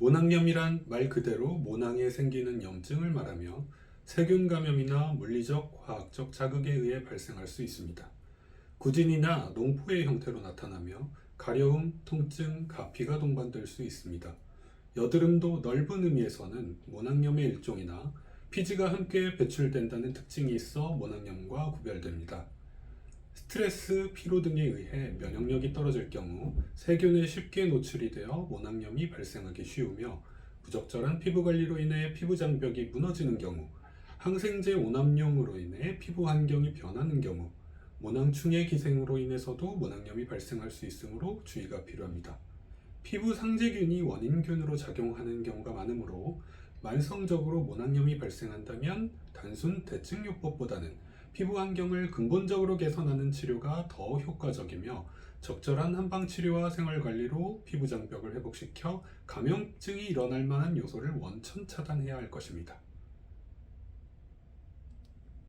모낭염이란 말 그대로 모낭에 생기는 염증을 말하며 세균 감염이나 물리적, 화학적 자극에 의해 발생할 수 있습니다. 구진이나 농포의 형태로 나타나며 가려움, 통증, 가피가 동반될 수 있습니다. 여드름도 넓은 의미에서는 모낭염의 일종이나 피지가 함께 배출된다는 특징이 있어 모낭염과 구별됩니다. 스트레스, 피로 등에 의해 면역력이 떨어질 경우 세균에 쉽게 노출이 되어 모낭염이 발생하기 쉬우며 부적절한 피부 관리로 인해 피부 장벽이 무너지는 경우 항생제 오남용으로 인해 피부 환경이 변하는 경우 모낭충의 기생으로 인해서도 모낭염이 발생할 수 있으므로 주의가 필요합니다. 피부 상재균이 원인균으로 작용하는 경우가 많으므로 만성적으로 모낭염이 발생한다면 단순 대증요법보다는 피부 환경을 근본적으로 개선하는 치료가 더 효과적이며 적절한 한방 치료와 생활 관리로 피부 장벽을 회복시켜 감염증이 일어날 만한 요소를 원천 차단해야 할 것입니다.